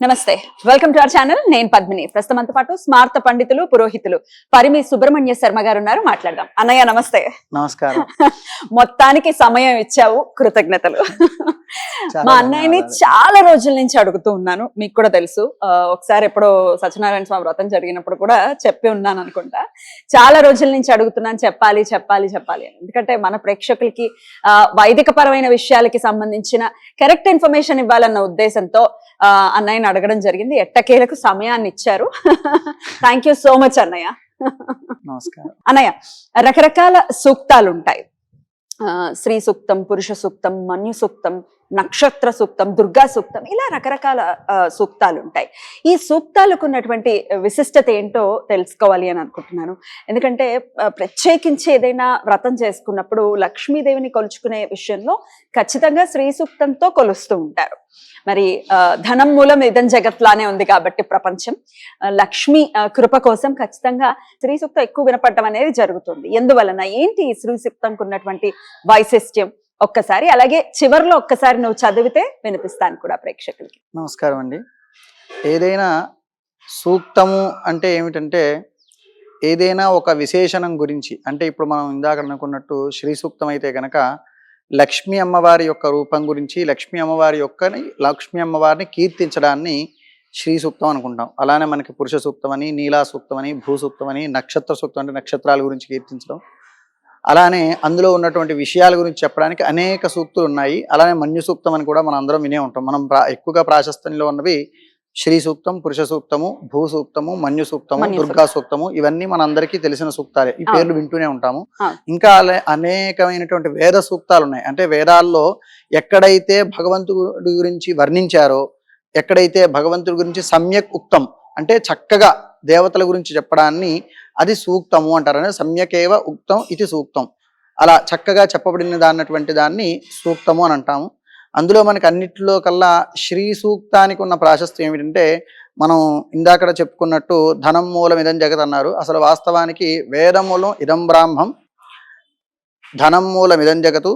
నమస్తే. Welcome to our channel నేను పద్మిని. ప్రస్తుతం పాటు స్మార్త పండితులు పురోహితులు పరిమి సుబ్రహ్మణ్య శర్మ గారు ఉన్నారు. మాట్లాడదాం. అన్నయ్య నమస్తే. నమస్కారం. మొత్తానికి సమయం ఇచ్చావు కృతజ్ఞతలు. మా అన్నయ్యని. చాలా రోజుల నుంచి అడుగుతూ ఉన్నాను. మీకు కూడా తెలుసు. ఒకసారి ఎప్పుడో సత్యనారాయణ స్వామి వ్రతం జరిగినప్పుడు కూడా చెప్పి ఉన్నాను అనుకుంటా. చాలా రోజుల నుంచి అడుగుతున్నాను చెప్పాలి చెప్పాలి చెప్పాలి ఎందుకంటే మన ప్రేక్షకులకి ఆ, వైదిక పరమైన విషయాలకి సంబంధించిన కరెక్ట్ ఇన్ఫర్మేషన్ ఇవ్వాలన్న ఉద్దేశంతో అన్నయ్యని అడగడం జరిగింది. ఎట్టకేలకు సమయాన్ని ఇచ్చారు థ్యాంక్ యూ సో మచ్ అన్నయ్య. నమస్కారం. అన్నయ్య రకరకాల సూక్తాలు ఉంటాయి ఆ, స్త్రీ సూక్తం పురుష సూక్తం మన్యు సూక్తం నక్షత్ర సూక్తం దుర్గా సూక్తం ఇలా రకరకాల సూక్తాలు ఉంటాయి ఈ సూక్తాలకు ఉన్నటువంటి విశిష్టత ఏంటో తెలుసుకోవాలి అని అనుకుంటున్నాను. ఎందుకంటే ప్రత్యేకించి ఏదైనా వ్రతం చేసుకున్నప్పుడు లక్ష్మీదేవిని కొలుచుకునే విషయంలో ఖచ్చితంగా స్త్రీ సూక్తంతో కొలుస్తూ ఉంటారు. మరి ఆ, ధనం మూలం ఇదం జగత్లానే ఉంది కాబట్టి ప్రపంచం లక్ష్మి కృప కోసం ఖచ్చితంగా స్త్రీ సూక్తం ఎక్కువ వినపడటం అనేది జరుగుతుంది. ఎందువలన? ఏంటి ఈ స్త్రీ సూక్తంకు ఉన్నటువంటి వైశిష్ట్యం? ఒక్కసారి అలాగే చివర్లో ఒక్కసారి నువ్వు చదివితే వినిపిస్తాను కూడా ప్రేక్షకులకి. నమస్కారం అండి. ఏదైనా సూక్తము అంటే ఏమిటంటే ఏదైనా ఒక విశేషణం గురించి అంటే ఇప్పుడు మనం ఇందాక అనుకున్నట్టు శ్రీ సూక్తం అయితే కనుక లక్ష్మీ అమ్మవారి యొక్క రూపం గురించి లక్ష్మీ అమ్మవారి యొక్క లక్ష్మీ అమ్మవారిని కీర్తించడాన్ని శ్రీ సూక్తం అనుకుంటాం. అలానే మనకి పురుష సూక్తం అని నీలా సూక్తం అని భూ సూక్తం అని నక్షత్ర సూక్తం అంటే నక్షత్రాల గురించి కీర్తించడం. అలానే అందులో ఉన్నటువంటి విషయాల గురించి చెప్పడానికి అనేక సూక్తులు ఉన్నాయి. అలానే మన్యు సూక్తం అని కూడా మనం అందరం వినే ఉంటాం. మనం ప్రా- ఎక్కువగా ప్రాశస్తంలో ఉన్నవి శ్రీ సూక్తం పురుష సూక్తము భూ సూక్తము మన్యు సూక్తము దుర్గా సూక్తము ఇవన్నీ మనందరికీ తెలిసిన సూక్తాలే. ఈ పేర్లు వింటూనే ఉంటాము. ఇంకా అలా అనేకమైనటువంటి వేద సూక్తాలు ఉన్నాయి. అంటే వేదాల్లో ఎక్కడైతే భగవంతుడి గురించి వర్ణించారో ఎక్కడైతే భగవంతుడి గురించి సమ్యక్ ఉక్తం అంటే చక్కగా దేవతల గురించి చెప్పడాన్ని అది సూక్తము అంటారని సమ్యకేవ ఉక్తం ఇది సూక్తం. అలా చక్కగా చెప్పబడిన దాన్నటువంటి దాన్ని సూక్తము అని అంటాము. అందులో మనకి అన్నిటిలో కల్లా శ్రీ సూక్తానికి ఉన్న ప్రాశస్త్యం ఏమిటంటే మనం ఇందాక చెప్పుకున్నట్టు ధనం మూలం ఇదం జగత్ అన్నారు. అసలు వాస్తవానికి వేదమూలం ఇదం బ్రాహ్మం ధనం మూలం ఇదం జగతు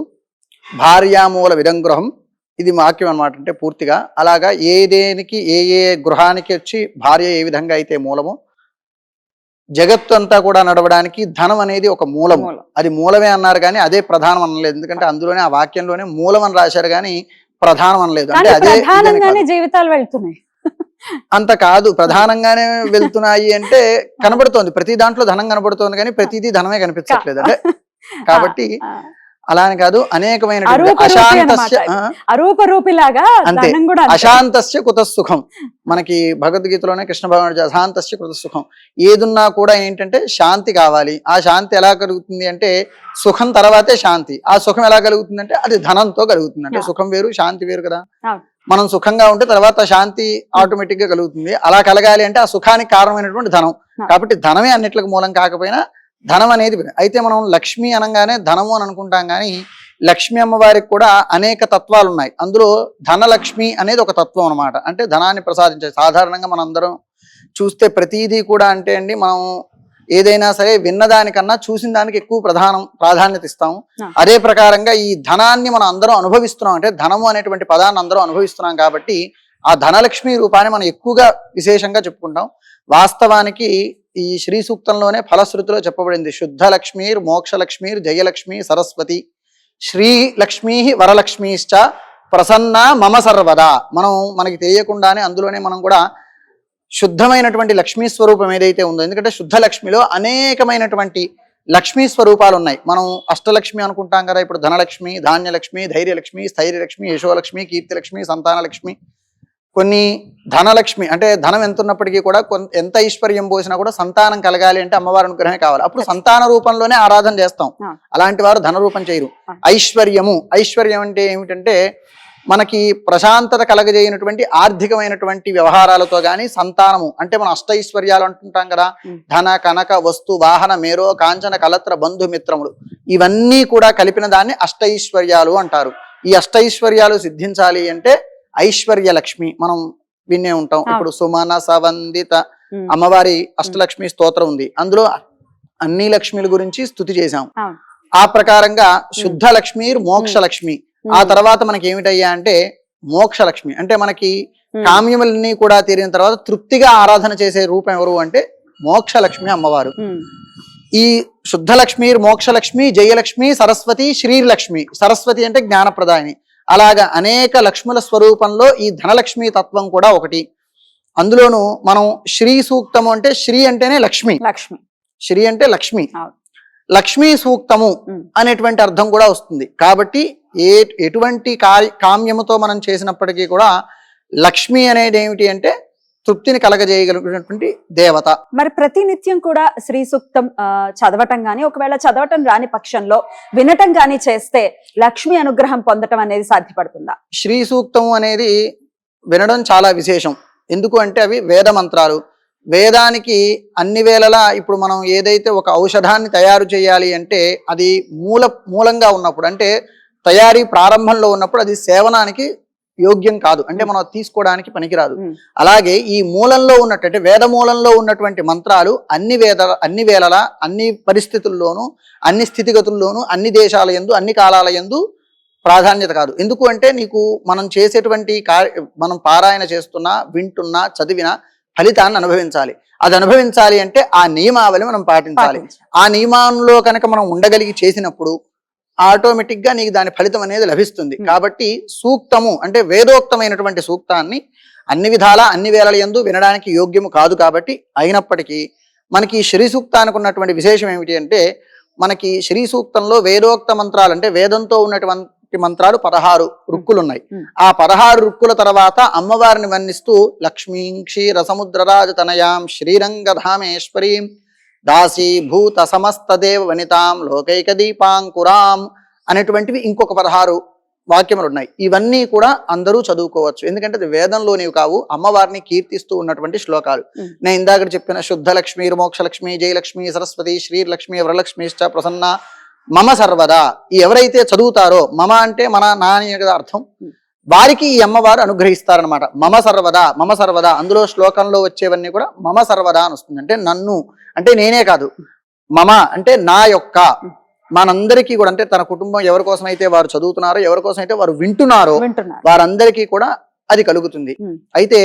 భార్యామూలం ఇదం గృహం. ఇది వాక్యం అన్నమాట అంటే పూర్తిగా. అలాగా ఏ దేనికి ఏ ఏ గృహానికి వచ్చి భార్య ఏ విధంగా అయితే మూలమో జగత్తు అంతా కూడా నడవడానికి ధనం అనేది ఒక మూలము మూలం. అది మూలమే అన్నారు కానీ అదే ప్రధానం అనలేదు. ఎందుకంటే అందులోనే ఆ వాక్యంలోనే మూలం అని రాశారు కానీ ప్రధానం అనలేదు. అంటే అదే. జీవితాలు వెళ్తున్నాయి. అంత కాదు. ప్రధానంగానే వెళ్తున్నాయి అంటే కనబడుతోంది. ప్రతి దాంట్లో ధనం కనబడుతోంది కానీ ప్రతిదీ ధనమే కనిపించట్లేదు. అంటే కాబట్టి అలా కాదు అనేకమైన అరూప రూపి అశాంతస్య అన్నమాట ఆ, అరూప రూపిలాగా అంతే. అశాంతస్య కుత సుఖం మనకి భగవద్గీతలోనే కృష్ణ భగవానుడు అశాంతస్య కుత సుఖం ఏదున్నా కూడా ఏంటంటే శాంతి కావాలి. ఆ శాంతి ఎలా కలుగుతుంది అంటే సుఖం తర్వాతే శాంతి. ఆ సుఖం ఎలా కలుగుతుంది అంటే అది ధనంతో కలుగుతుంది అంటే. సుఖం వేరు శాంతి వేరు కదా. మనం సుఖంగా ఉంటే తర్వాత శాంతి ఆటోమేటిక్గా కలుగుతుంది. అలా కలగాలి అంటే ఆ సుఖానికి కారణమైనటువంటి ధనం. కాబట్టి ధనమే అన్నిట్లకు మూలం కాకపోయినా ధనం అనేది. అయితే మనం లక్ష్మి అనగానే ధనము అని అనుకుంటాం కానీ లక్ష్మి అమ్మవారికి కూడా అనేక తత్వాలు ఉన్నాయి. అందులో ధనలక్ష్మి అనేది ఒక తత్వం అన్నమాట. అంటే ధనాన్ని ప్రసాదించే సాధారణంగా మనందరం చూస్తే ప్రతిదీ కూడా అంటే అండి మనం ఏదైనా సరే విన్నదానికన్నా చూసిన దానికి ఎక్కువ ప్రధానం ప్రాధాన్యత ఇస్తాము. అదే ప్రకారంగా ఈ ధనాన్ని మనం అందరం అనుభవిస్తున్నాం. అంటే ధనము అనేటువంటి పదాన్ని అందరం అనుభవిస్తున్నాం కాబట్టి ఆ ధనలక్ష్మి రూపాన్ని మనం ఎక్కువగా విశేషంగా చెప్పుకుంటాం. వాస్తవానికి ఈ శ్రీ సూక్తంలోనే ఫలశ్రుతిలో చెప్పబడింది. శుద్ధ లక్ష్మీర్ మోక్షలక్ష్మీర్ జయలక్ష్మి సరస్వతి. శ్రీ లక్ష్మీ వరలక్ష్మీశ్చ ప్రసన్న మమ సర్వదా. మనం మనకి తెలియకుండానే అందులోనే మనం కూడా శుద్ధమైనటువంటి లక్ష్మీ స్వరూపం ఏదైతే ఉందో ఎందుకంటే శుద్ధ లక్ష్మిలో అనేకమైనటువంటి లక్ష్మీ స్వరూపాలు ఉన్నాయి మనం అష్టలక్ష్మి అనుకుంటాం కదా ఇప్పుడు ధనలక్ష్మి ధాన్యలక్ష్మి ధైర్యలక్ష్మి స్థైర్యలక్ష్మి యశోలక్ష్మి కీర్తిలక్ష్మి సంతానలక్ష్మి కొన్ని ధనలక్ష్మి అంటే ధనం ఎంత ఉన్నప్పటికీ కూడా కొన్- ఎంత ఐశ్వర్యం పోసినా కూడా సంతానం కలగాలి అంటే అమ్మవారి అనుగ్రహమే కావాలి. అప్పుడు సంతాన రూపంలోనే ఆరాధన చేస్తాం. అలాంటి వారు ధన రూపం చేయరు. ఐశ్వర్యము ఐశ్వర్యం అంటే ఏమిటంటే మనకి ప్రశాంతత కలగజేయనటువంటి ఆర్థికమైనటువంటి వ్యవహారాలతో గాని సంతానము అంటే మనం అష్టైశ్వర్యాలు అంటుంటాం కదా. ధన కనక వస్తు వాహన మేరో కాంచన కలత్ర బంధు మిత్రములు. ఇవన్నీ కూడా కలిపిన దాన్ని అష్టైశ్వర్యాలు అంటారు. ఈ అష్టైశ్వర్యాలు సిద్ధించాలి అంటే ఐశ్వర్య లక్ష్మి మనం వినే ఉంటాం. ఇప్పుడు సుమన సవందిత అమ్మవారి అష్టలక్ష్మి స్తోత్రం ఉంది. అందులో అన్ని లక్ష్మిల గురించి స్తుతి చేశాం. ఆ ప్రకారంగా శుద్ధ లక్ష్మి మోక్ష లక్ష్మి. ఆ తర్వాత మనకి ఏమిటయ్యా అంటే మోక్ష లక్ష్మి. అంటే మనకి కామ్యములన్నీ కూడా తీరిన తర్వాత తృప్తిగా ఆరాధన చేసే రూపం ఎవరు అంటే మోక్ష లక్ష్మి అమ్మవారు. ఈ శుద్ధ లక్ష్మి మోక్ష లక్ష్మి జయలక్ష్మి సరస్వతి శ్రీలక్ష్మి. సరస్వతి అంటే జ్ఞానప్రదాయిని. అలాగా అనేక లక్ష్ముల స్వరూపంలో ఈ ధనలక్ష్మి తత్వం కూడా ఒకటి. అందులోను మనం శ్రీ సూక్తము అంటే శ్రీ అంటేనే లక్ష్మి. లక్ష్మి. శ్రీ అంటే లక్ష్మి. లక్ష్మీ సూక్తము అనేటువంటి అర్థం కూడా వస్తుంది. కాబట్టి ఏ ఎటువంటి కామ్యముతో మనం చేసినప్పటికీ కూడా లక్ష్మి అనేది ఏమిటి అంటే తృప్తిని కలగజేయగలిగినటువంటి దేవత. మరి ప్రతి నిత్యం కూడా శ్రీ సూక్తం చదవటం గాని ఒకవేళ చదవటం రాని పక్షంలో వినటం గాని చేస్తే లక్ష్మి అనుగ్రహం పొందటం అనేది సాధ్యపడుతుందా? శ్రీ సూక్తం అనేది వినడం చాలా విశేషం. ఎందుకు అంటే అవి వేద మంత్రాలు. వేదానికి అన్ని వేళలా ఇప్పుడు మనం ఏదైతే ఒక ఔషధాన్ని తయారు చేయాలి అంటే అది మూల మూలంగా ఉన్నప్పుడు అంటే తయారీ ప్రారంభంలో ఉన్నప్పుడు అది సేవనానికి యోగ్యం కాదు. అంటే మనం తీసుకోవడానికి పనికిరాదు. అలాగే ఈ మూలంలో ఉన్నట్టు అంటే వేద మూలంలో ఉన్నటువంటి మంత్రాలు అన్ని వేద అన్ని వేళలా అన్ని పరిస్థితుల్లోనూ అన్ని స్థితిగతుల్లోనూ అన్ని దేశాల యందు అన్ని కాలాల యందు ప్రాధాన్యత కాదు. ఎందుకు అంటే నీకు మనం చేసేటువంటి కార్య మనం పారాయణ చేస్తున్నా వింటున్నా చదివినా ఫలితాన్ని అనుభవించాలి. అది అనుభవించాలి అంటే ఆ నియమావళి మనం పాటించాలి. పాటించాలి. ఆ నియమంలో కనుక మనం ఉండగలిగి చేసినప్పుడు ఆటోమేటిక్గా నీకు దాని ఫలితం అనేది లభిస్తుంది Hmm. కాబట్టి సూక్తము అంటే వేదోక్తమైనటువంటి సూక్తాన్ని అన్ని విధాల అన్ని వేళల యందు వినడానికి యోగ్యము కాదు కాబట్టి అయినప్పటికీ మనకి శ్రీ సూక్తానికి ఉన్నటువంటి విశేషం ఏమిటి అంటే మనకి శ్రీ సూక్తంలో వేదోక్త మంత్రాలు అంటే వేదంతో ఉన్నటువంటి మంత్రాలు పదహారు రుక్కులు ఉన్నాయి Hmm. ఆ పదహారు రుక్కుల తర్వాత అమ్మవారిని వర్ణిస్తూ లక్ష్మీం క్షీర సముద్రరాజ తనయాం శ్రీరంగధామేశ్వరీం దాసీభూత సమస్త దేవ వనితాం లోకైక దీపాంకురాం అనేటువంటివి ఇంకొక పదహారు వాక్యములు ఉన్నాయి ఇవన్నీ కూడా అందరూ చదువుకోవచ్చు. ఎందుకంటే అది వేదంలోనివి కావు అమ్మవారిని కీర్తిస్తూ ఉన్నటువంటి శ్లోకాలు. నేను ఇందాక చెప్పిన శుద్ధ లక్ష్మి మోక్షలక్ష్మి జయలక్ష్మి సరస్వతి శ్రీలక్ష్మి వరలక్ష్మిశ్చ ప్రసన్న మమ సర్వదా. ఎవరైతే చదువుతారో మమ అంటే మన నాని కదా అర్థం. వారికి ఈ అమ్మవారు అనుగ్రహిస్తారనమాట మమ సర్వదా మమ సర్వదా. అందులో శ్లోకంలో వచ్చేవన్నీ కూడా మమ సర్వదా అని వస్తుంది. అంటే నన్ను అంటే నేనే కాదు. మమ అంటే నా యొక్క. మనందరికీ కూడా అంటే తన కుటుంబం ఎవరి కోసం అయితే వారు చదువుతున్నారో ఎవరి కోసం అయితే వారు వింటున్నారో వారందరికీ కూడా అది కలుగుతుంది. అయితే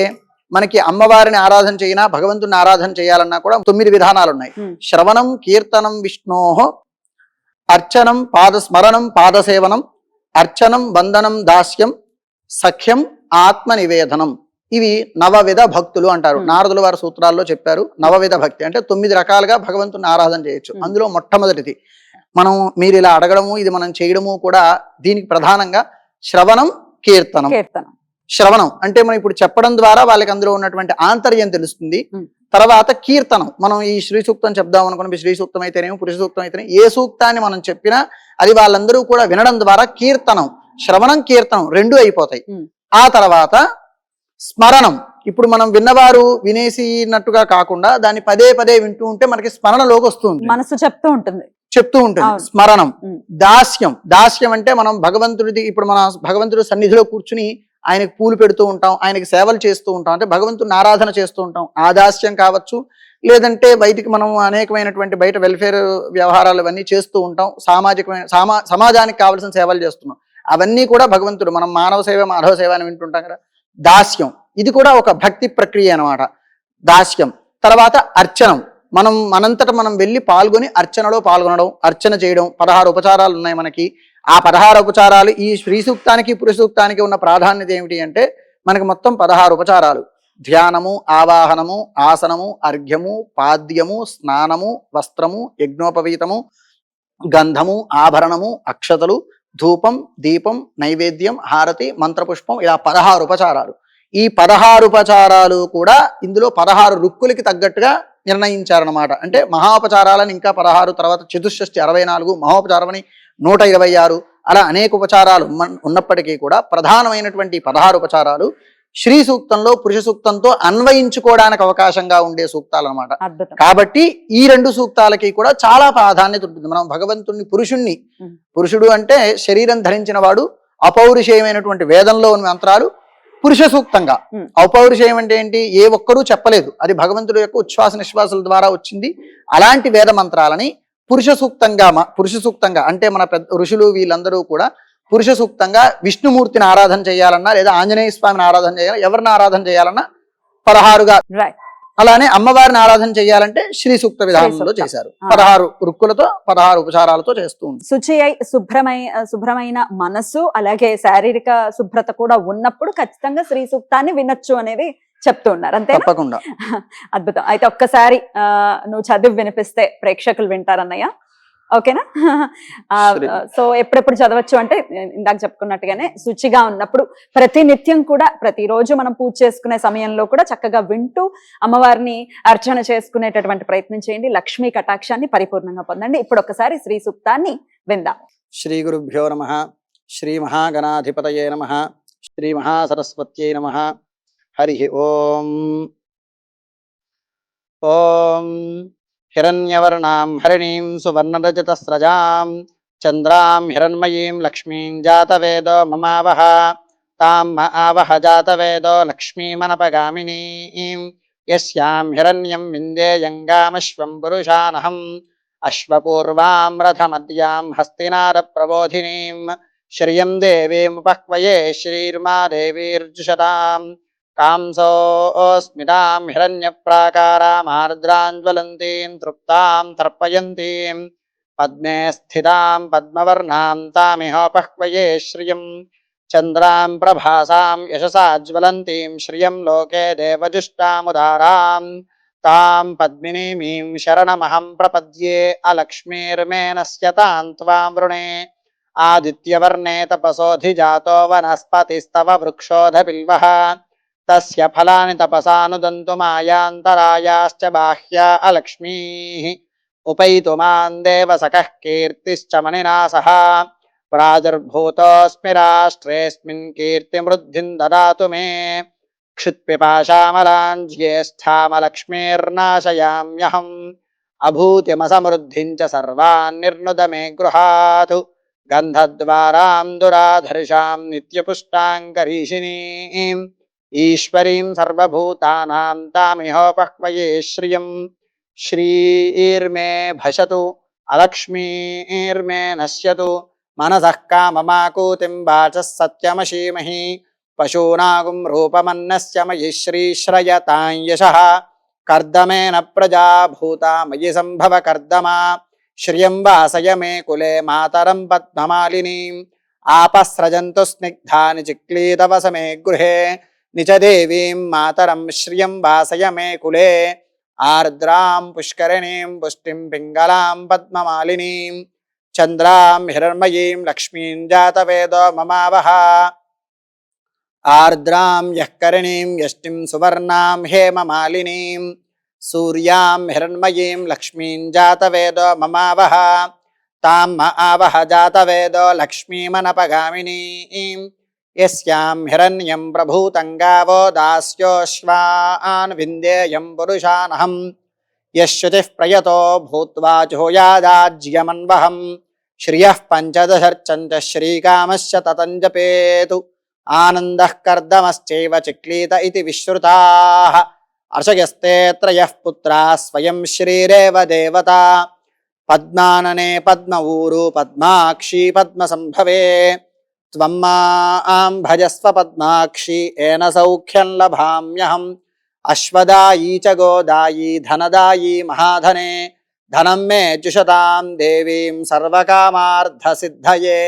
మనకి అమ్మవారిని ఆరాధన చేయినా భగవంతుని ఆరాధన చేయాలన్నా కూడా తొమ్మిది విధానాలు ఉన్నాయి. శ్రవణం కీర్తనం విష్ణోహ అర్చనం పాద స్మరణం పాదసేవనం అర్చనం వందనం దాస్యం సఖ్యం ఆత్మ నివేదనం ఇవి నవవిధ భక్తులు అంటారు. నారదుల వారి సూత్రాల్లో చెప్పారు నవవిధ భక్తి. అంటే తొమ్మిది రకాలుగా భగవంతుని ఆరాధన చేయొచ్చు. అందులో మొట్టమొదటిది. మనం మీరు ఇలా అడగడము ఇది మనం చేయడము కూడా దీనికి ప్రధానంగా శ్రవణం కీర్తనం. కీర్తనం. శ్రవణం అంటే మనం ఇప్పుడు చెప్పడం ద్వారా వాళ్ళకి అందులో ఉన్నటువంటి ఆంతర్యం తెలుస్తుంది. తర్వాత కీర్తనం. మనం ఈ శ్రీ సూక్తం చెప్దాం అనుకున్న శ్రీ సూక్తం అయితేనేమో పురుష సూక్తం అయితేనే ఏ సూక్తాన్ని మనం చెప్పినా అది వాళ్ళందరూ కూడా వినడం ద్వారా కీర్తనం. శ్రవణం కీర్తనం రెండు అయిపోతాయి. ఆ తర్వాత స్మరణం. ఇప్పుడు మనం విన్నవారు వినేసినట్టుగా కాకుండా దాన్ని పదే పదే వింటూ ఉంటే మనకి స్మరణలోకి వస్తుంది. మనసు చెప్తూ ఉంటుంది. చెప్తూ ఉంటుంది. స్మరణం. దాస్యం. దాస్యం అంటే మనం భగవంతుడిది ఇప్పుడు మన భగవంతుడి సన్నిధిలో కూర్చుని ఆయనకి పూలు పెడుతూ ఉంటాం ఆయనకి సేవలు చేస్తూ ఉంటాం. అంటే భగవంతుని ఆరాధన చేస్తూ ఉంటాం. ఆ దాస్యం కావచ్చు లేదంటే బయటికి మనం అనేకమైనటువంటి బయట వెల్ఫేర్ వ్యవహారాలు ఇవన్నీ చేస్తూ ఉంటాం. సామాజికమైన సామా సమాజానికి కావాల్సిన సేవలు చేస్తున్నాం. అవన్నీ కూడా భగవంతుడు మనం మానవ సేవ మాధవ సేవ అని వింటుంటాం కదా. దాస్యం ఇది కూడా ఒక భక్తి ప్రక్రియ అన్నమాట. దాస్యం. తర్వాత అర్చనం. మనం మనంతట మనం వెళ్ళి పాల్గొని అర్చనలో పాల్గొనడం అర్చన చేయడం పదహారు ఉపచారాలు ఉన్నాయి మనకి. ఆ పదహారు ఉపచారాలు ఈ శ్రీ సూక్తానికి పురుష సూక్తానికి ఉన్న ప్రాధాన్యత ఏమిటి అంటే మనకి మొత్తం పదహారు ఉపచారాలు. ధ్యానము ఆవాహనము ఆసనము అర్ఘ్యము పాద్యము స్నానము వస్త్రము యజ్ఞోపవీతము గంధము ఆభరణము అక్షతలు ధూపం దీపం నైవేద్యం హారతి మంత్రపుష్పం ఇలా పదహారు ఉపచారాలు. ఈ పదహారు ఉపచారాలు కూడా ఇందులో పదహారు రుక్కులకి తగ్గట్టుగా నిర్ణయించారనమాట అంటే మహాపచారాలని ఇంకా పదహారు తర్వాత చతుషష్టి అరవై నాలుగు మహోపచారమని నూట ఇరవై ఆరు అలా అనేక ఉపచారాలు ఉన్నప్పటికీ కూడా ప్రధానమైనటువంటి పదహారు ఉపచారాలు శ్రీ సూక్తంలో పురుష సూక్తంతో అన్వయించుకోవడానికి అవకాశంగా ఉండే సూక్తాలు అనమాట కాబట్టి ఈ రెండు సూక్తాలకి కూడా చాలా ప్రాధాన్యత ఉంటుంది. మనం భగవంతుణ్ణి పురుషుణ్ణి. పురుషుడు అంటే శరీరం ధరించిన వాడు అపౌరుషేయమైనటువంటి వేదంలో ఉన్న మంత్రాలు పురుష సూక్తంగా. ఔపౌరుషేయం అంటే ఏంటి? ఏ ఒక్కరూ చెప్పలేదు. అది భగవంతుడి యొక్క ఉచ్ఛ్వాస నిశ్వాసాల ద్వారా వచ్చింది. అలాంటి వేద మంత్రాలని పురుష సూక్తంగా మ- పురుష సూక్తంగా అంటే మన పెద్ద ఋషులు వీళ్ళందరూ కూడా పురుష సూక్తంగా విష్ణుమూర్తిని ఆరాధన చేయాలన్నా లేదా ఆంజనేయ స్వామిని ఆరాధన చేయాలన్నా ఎవరిని ఆరాధన చేయాలన్నా పదహారుగా అలానే అమ్మవారిని ఆరాధన చేయాలంటే శ్రీ సూక్త విధానంలో. చేశారు. పదహారు రుక్కులతో పదహారు ఉపచారాలతో చేస్తూ ఉంది. శుచి అయి శుభ్రమై శుభ్రమైన మనస్సు అలాగే శారీరక శుభ్రత కూడా ఉన్నప్పుడు ఖచ్చితంగా శ్రీ సూక్తాన్ని వినొచ్చు అనేది చెప్తూ ఉన్నారు. అంతేనా? తప్పకుండా. అద్భుతం. అయితే ఒక్కసారి నువ్వు చదివి వినిపిస్తే ప్రేక్షకులు వింటారన్నయ్య. ఓకేనా. సో ఎప్పుడెప్పుడు చదవచ్చు అంటే ఇందాక చెప్పుకున్నట్టుగానే శుచిగా ఉన్నప్పుడు ప్రతి నిత్యం కూడా ప్రతిరోజు మనం పూజ చేసుకునే సమయంలో కూడా చక్కగా వింటూ అమ్మవారిని అర్చన చేసుకునేటటువంటి ప్రయత్నం చేయండి. లక్ష్మీ కటాక్షాన్ని పరిపూర్ణంగా పొందండి. ఇప్పుడు ఒకసారి శ్రీ సూక్తాన్ని విందాం. శ్రీ గురుభ్యో నమ. శ్రీ మహాగణాధిపతయే నమ. శ్రీ మహాసరస్వత్యై నమ. హరి ఓం. ఓం. హిరణ్యవర్ణాం హరిణీం సువర్ణరజతస్రజాం చంద్రాం హిరణ్మయీం లక్ష్మీం జాతవేదో మమావహ తాం మ ఆవహ జాతవేదో లక్ష్మీమనపగామినీ యస్యాం హిరణ్యం విందేయంగామశ్వం పురుషానహం అశ్వపూర్వాం రథమద్యాం హస్తినార ప్రబోధినీం శ్రియం దేవీముపక్వయే శ్రీర్మా దేవీర్జుషతాం कांसोऽस्मितां हिरण्यप्राकारामार्द्राञ्ज्वलन्तीं तृप्तां तर्पयन्तीं पद्मे स्थितां पद्मवर्णां तामिहोपह्वये श्रियं चन्द्रां प्रभासां यशसा ज्वलन्तीं श्रियं लोके देवजुष्टामुदारां तां पद्मिनीमीं शरणमहं प्रपद्ये अलक्ष्मीर्मे नस्यतां त्वां वृणे आदित्यवर्णे तपसोऽधिजातो वनस्पतिस्तव वृक्षोधबिल्वः తస్య ఫలాని తపసానుదంతు మాయాంతరాయాశ్చ బాహ్యా అలక్ష్మీ ఉపైతు మాం దేవ సఖః కీర్తిశ్చ మణినాసహ ప్రాదుర్భూతోస్మి రాష్ట్రేస్మిన్ కీర్తిమృద్ధిం దదాతు మే क्षुत्पिपाशामलाञ्ज्येष्ठामलक्ष्मीर्नाशयाम्यहम् अभूतिमसमृद्धिं च सर्वान् निर्नुद मे गृहातु। गन्धद्वारां दुराधर्षां नित्यपुष्टाङ्करीषिणीम् ईश्वरीम् सर्वभूतानाम् तामिहोपह्वये श्रियम् श्रीर्मे भषतु अलक्ष्मीर्मे नश्यतु, मनसः काममाकूतिम् वाचः सत्यमशीमहि, पशूनागुं रूपमन्नस्य मयि श्रीश्रयतां यशः कर्दमेन प्रजा भूता मयि सम्भव कर्दमा श्रियं वासय मे कुले मातरं पद्ममालिनीम्। आपस्रजन्तु स्निग्धानि चिक्लीतवस मे गृहे నిచదేవీం మాతరం శ్రియం వాసయమే కులే ఆర్ద్రాం పుష్కరిణీం పుష్టిం పింగళాం పద్మమాలినీం చంద్రాం హిరణ్మయీం లక్ష్మీం జాతవేదో మమావహ ఆర్ద్రాం యఃకరిణీం యష్టిం సువర్ణాం హేమమాలినీం సూర్యాం హిరణ్మయీం లక్ష్మీం జాతవేదో మమావహ తాం ఆవహ జాతవేదో లక్ష్మీమనపగామినీం म आवह जातवेदो लक्ष्मीमनपगामिनीं यस्यां हिरण्यं प्रभूतं गावो दास्योश्वान् विन्देयं पुरुषानहं यः श्रुतिः प्रयतो भूत्वा जुहोयादाज्यमन्वहं श्रियः पञ्चदशर्चञ्च श्रीकामस्य ततञ्जपेतु आनन्दः कर्दमश्चैव चिक्लीत इति विश्रुताः अर्षयस्ते त्रयः पुत्राः स्वयं श्रीरेव देवता पद्मानने पद्म ऊरु पद्माक्षी पद्मसम्भवे त्वं माँ भजस्व पद्माक्षी येन सौख्यं लभाम्यहम्। अश्वदायी च गोदायी, धनदायी महाधने, धनं मे जुषतां देवीं सर्वकामार्धसिद्धये।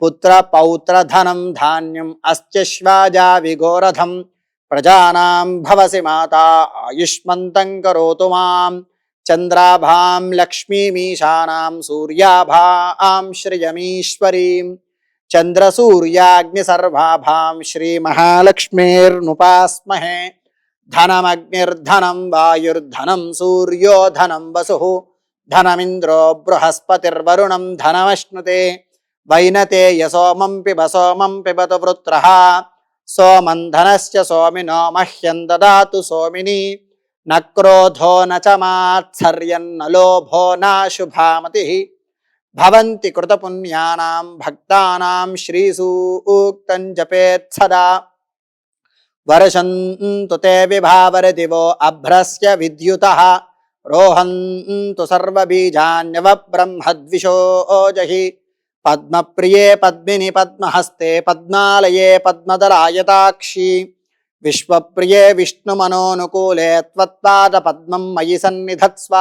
पुत्रपौत्रधनं धान्यम् अस्त्यश्वाजा विगोरधं प्रजानां भवसि माता, आयुष्मन्तं करोतु माँ। चन्द्राभां लक्ष्मीमीशानां सूर्याभां श्रियमीश्वरीं చంద్రసూర్యాగ్ని సర్వాభాం శ్రీ మహాలక్ష్మీర్నుపాస్మహే ధనమగ్నిర్ధనం వాయుర్ధనం సూర్యో ధనం వసు ధనమింద్రో బృహస్పతిర్వరుణం ధనమశ్నుతే వైనతే యసోమం పిబ సోమం పిబతు వృత్ర సోమం ధనస్య సోమినో మహ్యం దదాతు సోమిని నక్రోధో నచమాత్సర్యన్న లోభో నాశుభామతి भवन्ति कृतपुण्यानां भक्तानां श्रीसूक्तं जपेत् सदा। वर्षन्तु ते विभावर दिवो अभ्रस्य विद्युतः। रोहन्तु सर्वबीजान्यवब्रह्मद्विषो ओजहि पद्मप्रिये पद्मिनि पद्महस्ते पद्मालये पद्मदरायताक्षी विश्वप्रिये विष्णुमनोनुकूले त्वत्पादपद्मं मयि सन्निधत्स्व।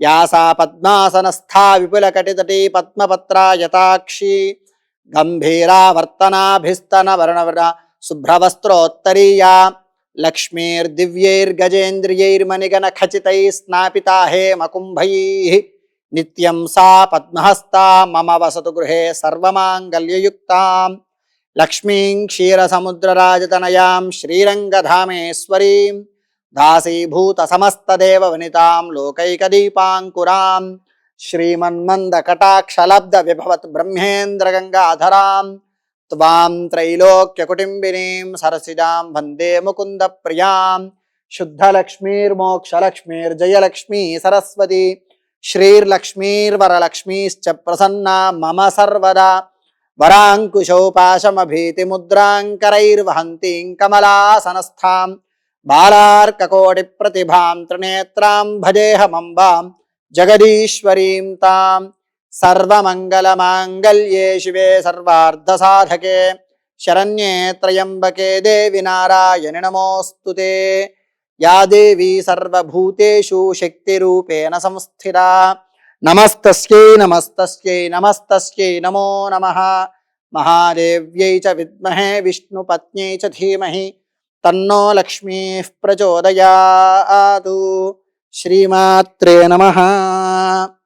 యాసా పద్మాసనస్థా విపులకటితటీ పద్మపత్రాయతాక్షి. గంభీరావర్తనాభిస్తన వర్ణవర శుభ్రవస్త్రోత్తరీయా. లక్ష్మీర్దివ్యైర్గజేంద్రియైర్మణిగణ ఖచితై స్నాపితా హేమకుంభైః నిత్యం సా పద్మహస్తా మమ వసతు గృహే సర్వమాంగల్యయుక్తాం. లక్ష్మీం క్షీరసముద్రరాజతనయాం శ్రీరంగధామేశ్వరీం. దాసీభూత సమస్తదేవ వనితాం లోకైకదీపాంకురాం శ్రీమన్మంద కటాక్షలబ్ధ విభవత్ బ్రహ్మేంద్ర గంగాధరాం త్వాం త్రైలోక్యకుటుంబినీం సరసిజాం వందే ముకుంద ప్రియాం శుద్ధలక్ష్మీర్మోక్షలక్ష్మీర్జయలక్ష్మీ సరస్వతి శ్రీర్లక్ష్మీర్వరలక్ష్మీశ్చ ప్రసన్నా మమ సర్వదా వరాంకుశోపాశమభీతిముద్రాంకరైర్వహంతీం కమలాసనస్థాం బాలార్కకోటి ప్రతిభాం త్రినేత్రాం భజేహమంబాం జగదీశ్వరీం తాం సర్వమంగళమాంగళ్యే శివే సర్వార్ధసాధకే శరణ్యే త్రయంబకే దేవి నారాయణి నమోऽस्तु ते। या దేవి సర్వభూతేషు శక్తిరూపేణ సంస్థిరా నమస్తస్యై నమస్తస్యై నమస్తస్యై నమో నమ మహాదేవ్యై చ విద్మహే విష్ణుపత్న్యై ధీమహి తన్నో లక్ష్మీ ప్రచోదయాదు శ్రీమాత్రే నమ.